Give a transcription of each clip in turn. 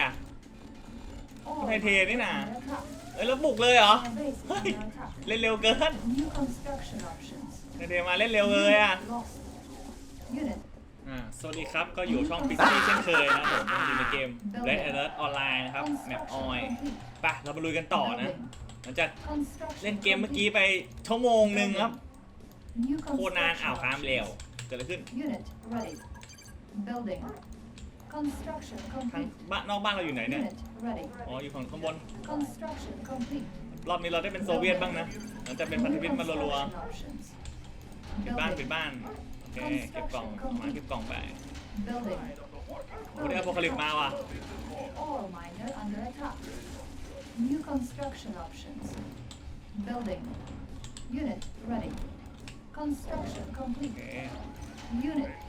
อ่ะไทยเทนี่นะเอ้ยแล้วบุกเลยเหรอเล่นเร็วเกินี๋ยเทมาเล่นเร็วเลยอ่ะสวัสดีครับ ก็อยู่ช่องพิซซี่เช่นเคยนะผมอยู่ในเกม Red Alert Online นะครับ แมปออย ไป เรามาลุยกันต่อนะหลังจากเล่นเกมเมื่อกี้ไปชั่วโมงหนึ่งครับ โคตรนานอ้าวค้ามเร็วเกิดอะไรขึ้นทั้งบ้านนอกบ้านเราอยู่ไหนเนี่ย อ๋ออยู่ฝั่งข้างบนรอบนี้เราได้เป็นโซเวียตบ้างนะหลังจากเป็นพันธมิตรมารัวๆปิดบ้านปิดบ้านโอเคเก็บกล่องมาเก็บกล่องไปโอ้ยอพอลิปมาว่ะโ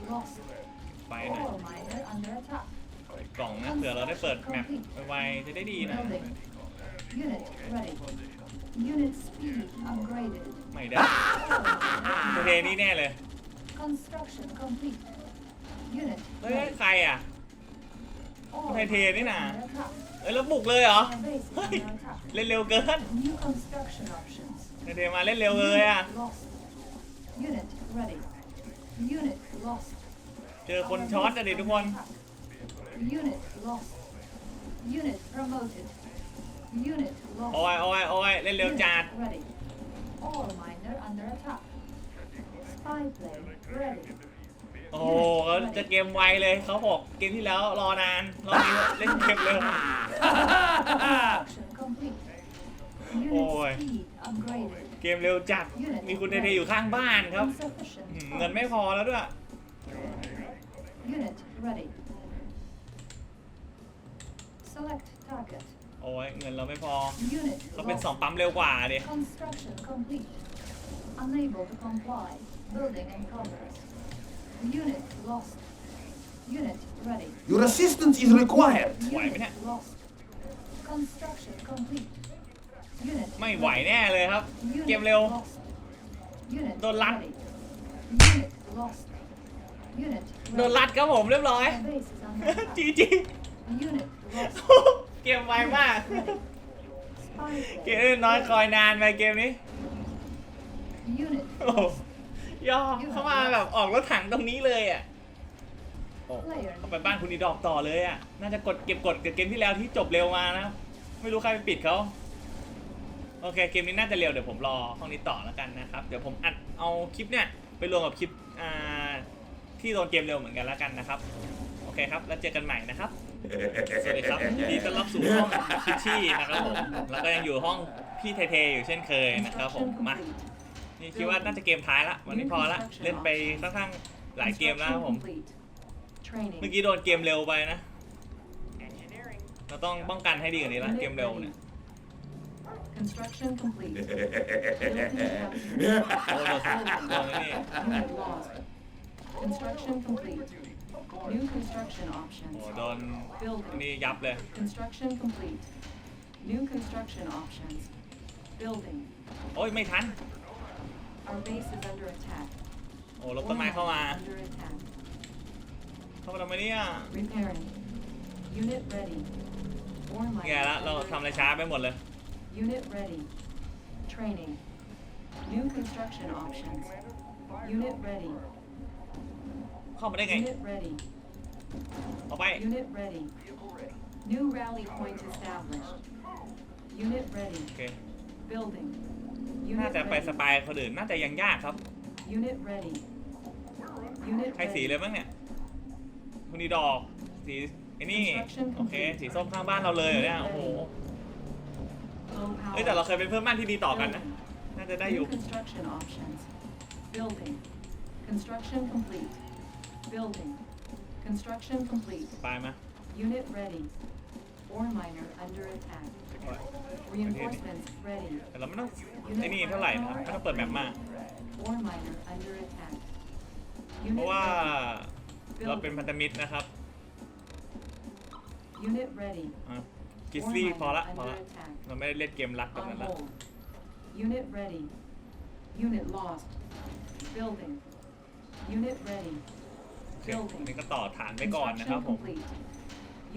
อเคไหน่อยกล่องนะเผื่อเราได้เปิดแมปไวๆจะได้ดีนะอยไม่ได้โอเคนี่แน่เลยเฮ้ยใครอ่ะไทเทนี่นะเฮ้ยแล้วบุกเลยเหรอเล่นเร็วเกินเทเทมาเล่นเร็วเลยอ่ะเจอคนช็อตอะดิทุกคน Unit Unit promoted. Unit โอ้ยโอ้ยโอ้ยเล่นเร็วจัด a l l miner under attack. Spy plane ready. โอ้โหเขาจะเกมไวเลยเขาบอกเกมที่แล้วรอนาน รอบนี้เล่นเกมเร็ว โอ้ย เกมเร็วจัด มีคุณเทเทอยู่ข้างบ้านครับ เงินไม่พอแล้วด้วย Unit ready. Select target. โอ้ยเงินเราไม่พอ Construction complete. Unable to comply. Building in progress. Unit lost. Unit ready. Your assistance is required. Unit lost. Construction complete. Unit ไม่ไหวแน่เลยครับ Unit lost. โดนรัดครับผมเรียบร้อย จริงจริงเกมไวมาก เกมน้นอนคอยนานไปเกมนี้อยอมเข้ามาแบบออกรถถังตรงนี้เลยอ่ะเข้าไปบ้านคุณอีดอกต่อเลยอ่ะ น่าจะกดเก็บกดกับเกมที่แล้วที่จบเร็วมานะไม่รู้ใครไปปิดเขาโอเคเกมนี้น่าจะเร็วเดี๋ยวผมรอห้องนี้ต่อแล้วกันนะครับ เดี๋ยวผมอัดเอาคลิปเนี่ยไปรวมกับคลิปอ่าที่โดนเกมเร็วเหมือนกันแล้วกันนะครับ โอเคครับ แล้วเจอกันใหม่นะครับ สวัสดีครับดีต้อนรับสู่ห้องพิชี่นะครับผม แล้วก็ยังอยู่ห้องพี่เทเทอยู่เช่นเคยนะครับผม มา นี่คิดว่า น่าจะเกมท้ายละวันนี้พอละเล่นไปค่อนข้างหลายเกมแล้วครับผม เมื่อกี้โดนเกมเร็วไปนะ เราต้องป้องกันให้ดีกว่านี้ละ เกมเร็วเนี่ยโอ้โห r u c t Construction complete. New construction โอ้ options. โดน Building. นี่ยับเลย Construction complete. New construction options. Building. โอ้ยไม่ทัน Our base is under attack. my Warhouse Under attack. เข้ามาทำไมเนี่ย Repairing. Unit ready. Ore mine แย่ละเรา under ทำอะไรช้าไปหมดเลย Unit ready. Training. New construction options. Unit ready. ข้ามาได้ไงเอไป Unit ready. New rally point established. Unit ready. Building. น่าจะไปสปายคนอื่น น่าจะยังยากครับใครสีเลยมั้งเนี่ยคุณนีดอกสีไอ้นี่ โอเคสีส้มข้างบ้านเราเลยเนี่ยโอ้โหเฮ้ย แต่เราเคยเป็นเพื่อนบ้านที่ดีต่อกันนะ น่าจะได้อยู่ Building. Construction complete. ตายไหม Unit ready. Ore miner under attack. Reinforcements ready. แต่เราไม่ต้องไอ้นี่เท่าไหร่นะครับไม่ต้องเปิดแมปมาก Ore miner under attack. เพ Unit ราะว่า ready. เราเป็นพันธมิตรนะครับ Unit ready. กิซ Ore ซี่ miner พอละพอ under ละ attack. เราไม่ได้เล่นเกมรักกับ On มันละ hold. Unit ready. Unit lost. Building. Unit ready. เคตรงนี้ก็ต่อฐานไปก่อนนะครับผม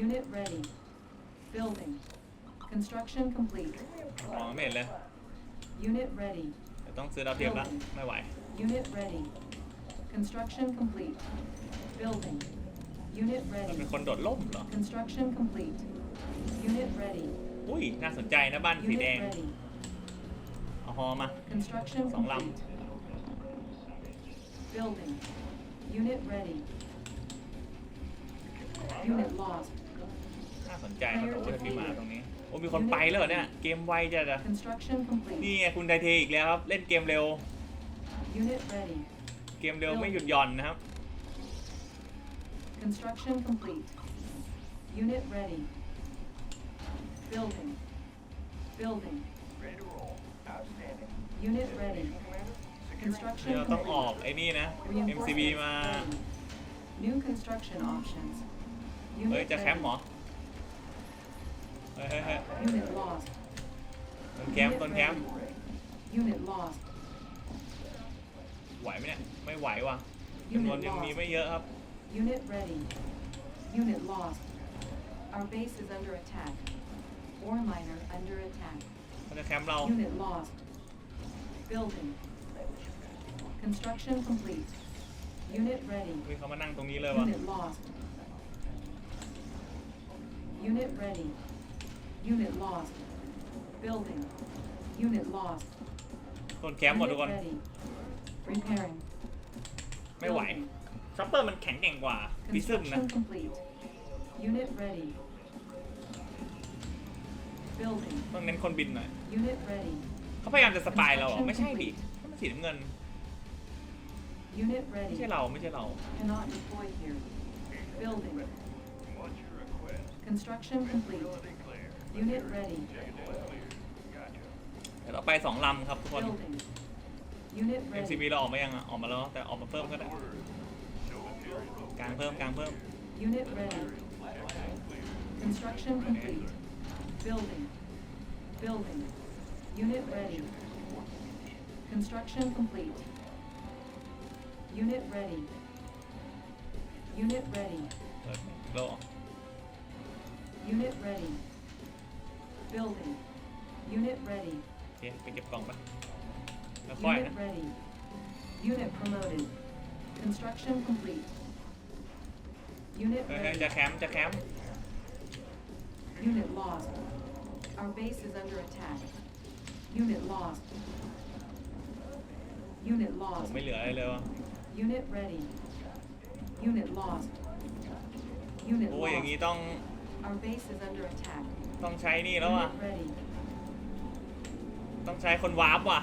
Unit ready. Building. Construction complete. มองไม่เห็นเลย Unit ready. เดี๋ยวต้องซื้อดาวเทียมละไม่ไหว Unit ready. Construction complete. Building. Unit มัน ready. เป็นคนโดดล่มเหรอ Construction complete. Unit ready. อุ้ยน่าสนใจนะบ้านสี Unit แดง ready. เอาฮอมา Construction สองล complete. Building. Unit ready. น่าสนใจครับอกว่าจมีมาตรงนี้ โอ้ มีคนไปแล้วเนี่ย เกมไวจัดอะนี่ไงคุณไดเทอีกแล้วครับ เล่นเกมเร็ว เกมเร็วไม่หยุดหย่อนนะครับเราต้องออกไอ้นี่นะ MCB มา new construction options เฮ้ย จะแคมป์เหรอเฮ้ยเฮ้ยเฮ้ย Unit lost. ต้นแคมป์ต้นแคมป์ Unit lost. ไหวไหมเนี่ยไม่ไหวว่ะจำนวน Unit ยังมี lost. ไม่เยอะครับ Unit ready. Unit lost. Our base is under attack. Ore miner under attack. มันจะแคมป์เรา Unit lost. Building. Construction complete. Unit ready. เฮ้ยเขามานั่งตรงนี้เลยว่ะ Unit lost. Unit ready. Unit lost. Building. Unit lost. โดนแคมป์หมดทุกคน Unit ready. Repairing. ไม่ไหว Building. ซัปเปอร์มันแข็งแกร่งกว่าวิซึมนะ Construction complete. Unit ready. Building. ต้องเน้นคนบินหน่อย Unit ready. เขาพยายามจะสปายเราเหรอไม่ใช่ดินั่นมันสีน้ำเงิน Unit ไม่ ready. ใช่เราไม่ใช่เรา Cannot deploy here. Building. Construction complete. Unit ready. เดี๋ยวเราไปสองลำครับ ทุกคน MCB เราออกมายังอะออกมาแล้วแต่ออกมาเพิ่มก็ได้ การเพิ่มการเพิ่ม Unit ready. Construction complete. Building. Building. Unit ready. Construction complete. Unit ready. Unit ready. เปิดโลก Unit ready. Building. Unit ready. Okay, โอเคไปเก็บกล่องปะแล้วค่อย Unit ready. Unit promoted. Construction complete. Unit ready. เออ ready. จะแคมป์จะแคมป์ Unit lost. Our base is under attack. Unit lost. Unit lost. ผม lost. ไม่เหลืออะไรเลยวะ Unit ready. Unit lost. Unit โอ้ยอย่างงี้ lost. ต้องต้องใช้นี่แล้ววะต้องใช้คนวาร์ปว่ะ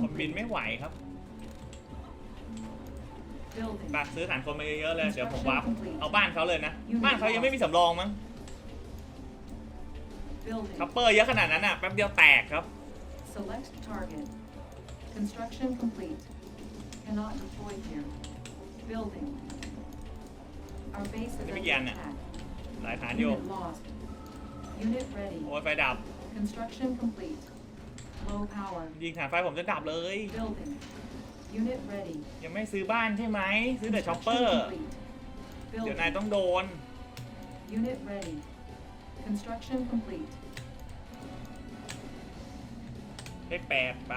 คนบินไม่ไหวครับปากซื้อฐานคนมาเยอะๆเลยเดี๋ยวผมวาร์ปเอาบ้านเขาเลยนะบ้านเขายังไม่มีสำรองมั้งคัพเปอร์เยอะขนาดนั้นอ่ะแป๊บเดียวแตกครับ b ไม่แกีนอ่ะ หลายฐานอยู่โอ้ยไฟดับยิงฐานไฟผมจะดับเลย ยังไม่ซื้อบ้านใช่ไหมซื้อแต่ชอปเปอร์เดี๋ยวนายต้องโดนเลขแปดไป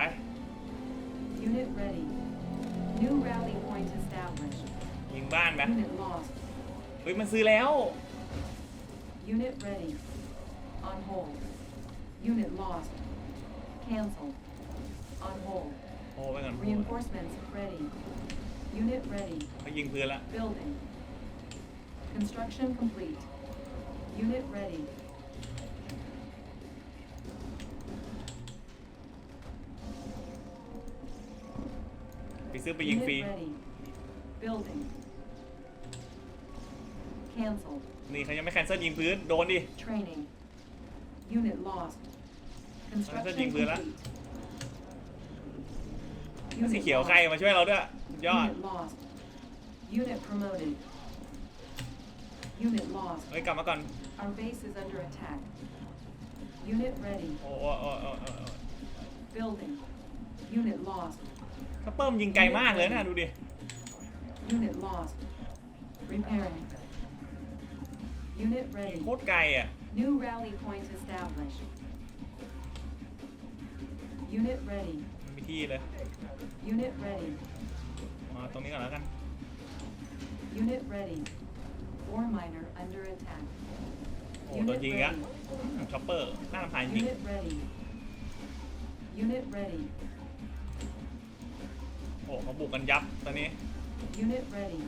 ยิงบ้านไหมเฮ้ยมันซื้อแล้ว Unit ready. On hold. Unit lost. Cancel. On hold. โอ้ไปก่อน Reinforcements ready. Unit ready. เขายิงพื้นละ Building. Construction complete. Unit ready. Unit ไปซื้อไปยิงฟรี ready. Building. นี่เขายังไม่แคนเซิลยิงพื้นโดนดิ t a n i n l แคนเซิลยิงพื้นแล้วสีเขียวใครมาช่วยเราด้วยยอดเฮ้ยกลับมาก่อนเขาเพิ่มยิงไกลมากเลยนะดูดิ Unit ยิ ready. งโคตรไกลอ่ะ New rally point established. Unit ready. ไมันมีที่เลย Unit ready. อ๋อตรงนี้ก่อนแล้วกัน Unit ready. Ore miner under attack. โอ้โห Unit ตัวจริงอีกอะอืมช็อปเปอร์ น่ารำคาญจริง Unit ready. Unit ready. โอ้เขาบุกกันยับตอนนี้ Unit ready.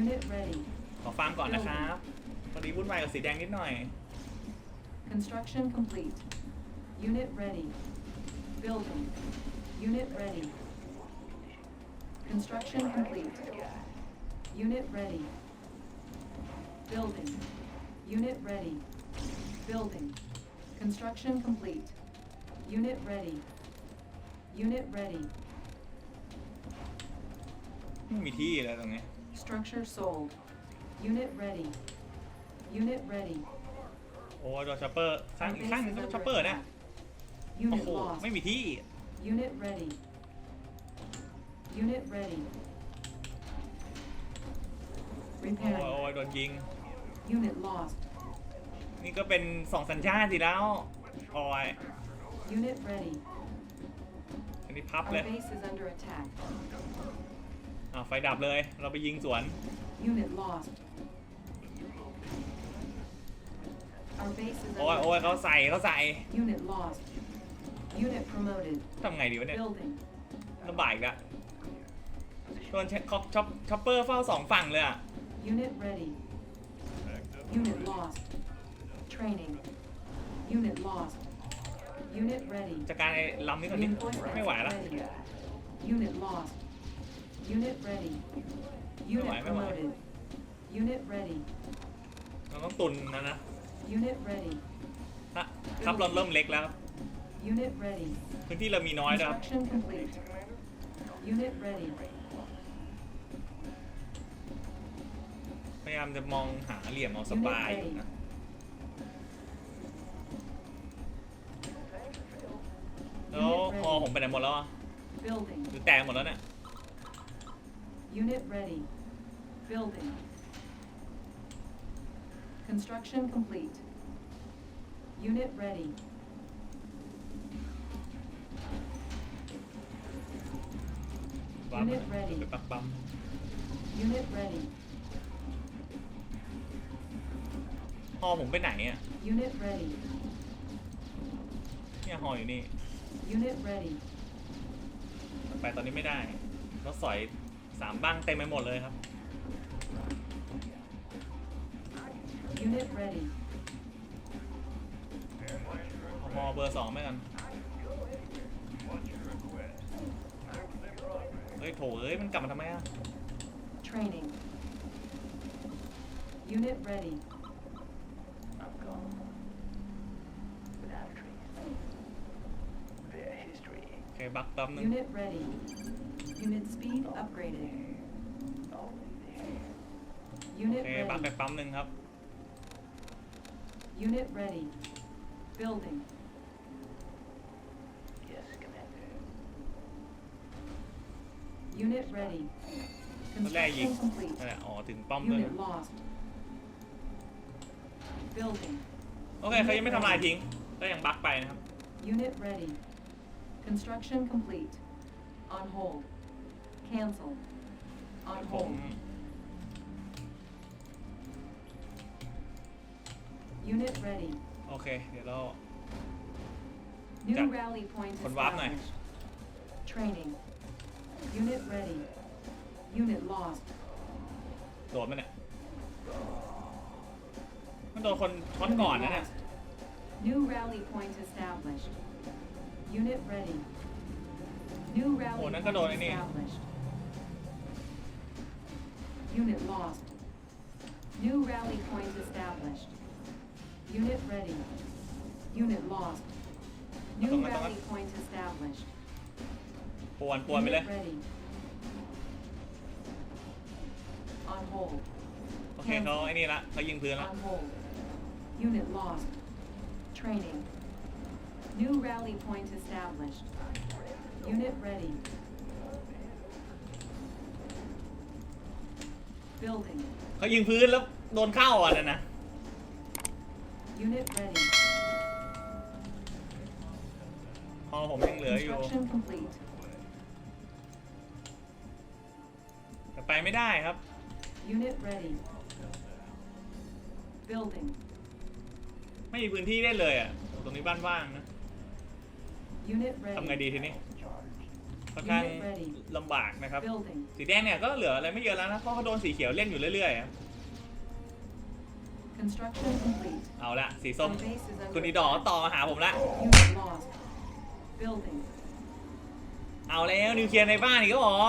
Unit ready. ขอฟาร์มก่อนนะครับพอดีวุ่นวายกับสีแดงนิดหน่อย Construction complete. Unit ready. Building. Unit ready. Construction complete. Unit ready. Building. Unit ready. Building. Construction complete. Unit ready. Unit ready. ไม่มีที่แล้วตรงนี้ Structure sold. Unit ready. Unit ready. โอ้ยโดนช็อปเปอร์ข้างอีกข้างนึงก็ช็อปเปอร์นะโอ้โหไม่มีที่ Unit ready. Unit ready. โอ้ยโดนยิง Unit lost. นี่ ก็เป็นสองสัญชาติสิแล้วโอ้ย Unit ready. อันนี้พับเลยอ่าไฟดับเลยเราไปยิงสวนโอ้ยโอ้ยเขาใส่เขาใส่ทำไงดีวะเนี่ยลำบากอีกแล้วโดนช็อปช็อปช็อปเปอร์เฝ้าสองฝั่งเลยอะจะการไอ้ลำนี้ก่อนดิไม่ไหวละเราต้องตุนนะนะครับเราเริ่มเล็กแล้วครับพื้นที่เรามีน้อยนะครับ พยายามจะมองหาเหลี่ยมเอาสปายอยู่นะแล้วพอผมไปไหนหมดแล้วอ่ะหรือแตกหมดแล้วเนี่ย Building. Construction complete. Unit ready. Unit ready. Unit ready. ฮอผมไปไหนอ่ะ Unit ready. เนี่ยฮออยู่นี่ Unit ready. ไปตอนนี้ไม่ได้รถสอยสามบ้างเต็มไปหมดเลยครับ Unit ready. ผมมองเบอร์สองไม่กันเฮ้ยโถเอ้ยมันกลับมาทำไมอ่ะ Training. Unit ready. โอเคบักแป๊บนึง Unit ready. Unit speed upgraded. all Unit ready. ปั๊มหนึ่งครับ Unit ready. Building. Yes, Commander. Unit ready. Construction complete. Oh, Unit lost. Building. โอเคเขายังไม่ทำลายทิ้ง Unit ready. Construction complete. On hold. Cancel. On hold. Unit ready. โอเค rally point Training. Unit ready. Unit lost. โดนมันเนี่ย New rally point established. Unit ready. New rally oh, point established. Unit lost. New rally point established. Unit ready. Unit lost. New rally point established. ปวนปวนไปเลย Unit ready. On hold. โอเคเขาไอ้นี่ละเขายิงพื้นละ On hold. Unit lost. Training. New rally point established. Unit ready. Building. เขายิงพื้นแล้วโดนเข้าอ่ะนะนะ Unit ready. พอผมยังเหลืออยู่แต่ไปไม่ได้ครับ Unit ready. Building. ไม่มีพื้นที่ได้เลยอ่ะ ตรงนี้บ้านว่างนะทำไงดีทีนี้ค่อนข้างลำบากนะครับ สีแดงเนี่ย ก็เหลืออะไรไม่เยอะแล้วนะเพราะเขาโดนสีเขียวเล่นอยู่เรื่อยๆเอาละสีส้มคุณนีดอต่อหาผมละเอาแล้วนิวเคลียร์ในบ้านอีกเหรอ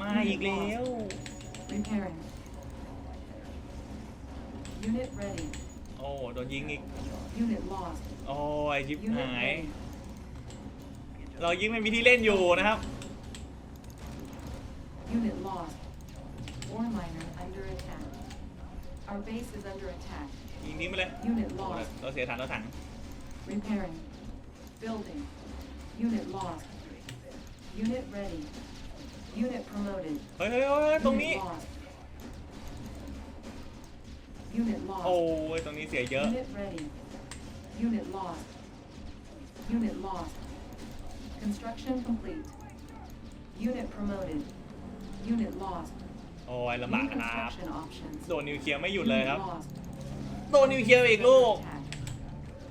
มาอีกแล้วโอ้โดนยิงอีกโอ้ยยิบหายเรายิงไม่มีที่เล่นอยู่นะครับ u Our base is under attack. Unit lost. Repairing. Building. Unit lost. Unit ready. Unit promoted. เฮ้ยเฮ้ยเฮ้ยตรงนี้ Unit lost. Unit lost. ยตรงนี้เสียเยอะ Unit ready. Unit lost. Unit lost. Construction complete. Unit promoted. Unit lost. โอ้ยลำบากครับโดนนิวเคลียร์ไม่หยุดเลยครับ โดนนิวเคลียร์อีกลูก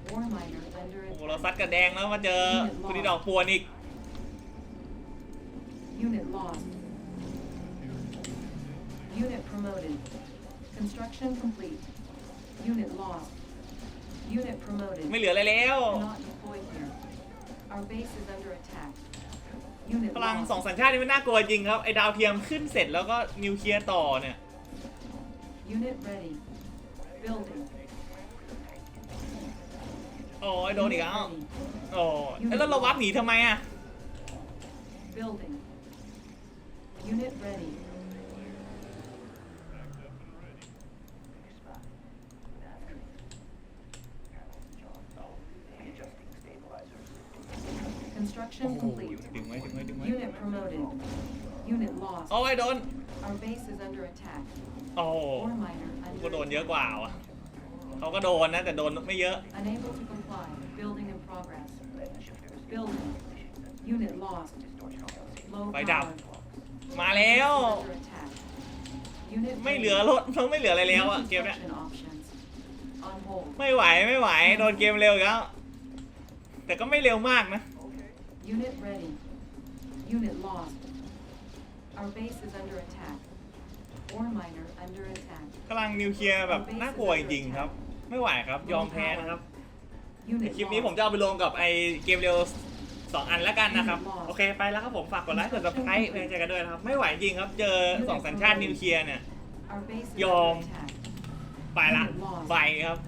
โอ้เราซัดกระแดงแล้วมาเจอคุณทีดอกปวนอีกไม่เหลืออะไรแล้วพลังสองสัญชาตินี่มันน่ากลัวจริงครับไอ้ดาวเทียมขึ้นเสร็จแล้วก็นิวเคลียร์ต่อเนี่ยโอ้ยโดนอีกแล้วโอ้ยแล้วเราวับหนีทำไมอะ Building. Unit ready. โอ้ยโดนโอ้ก็โดนเยอะกว่าอ่ะเขาก็โดนนะแต่โดนไม่เยอะไปดับมาแล้ว ไม่เหลือรถไม่เหลืออะไรแล้วอ่ะเกมเนี้ยไม่ไหวไม่ไหวโดนเกมเร็วแล้ว แต่ก็ไม่เร็วมากนะ Unit lost. Our base is under attack. Ore miner under attack. กำลังนิวเคลียร์แบบน่ากลัวจริงครับ ไม่ไหวครับยอมแพ้นะครับ u n คลิปนี้ผมจะเอาไปลงกับไอเกมเร็วสองอันแล้วกันนะครับ โอเค ไปแล้วครับผมฝากกดไลค์กดซับสไครต์เพื่อให้จกันด้วยนะครับ ไม่ไหวจริงครับ เจอสองสัญชาตินิวเคลียร์เนี่ยยอมไปละไปครับ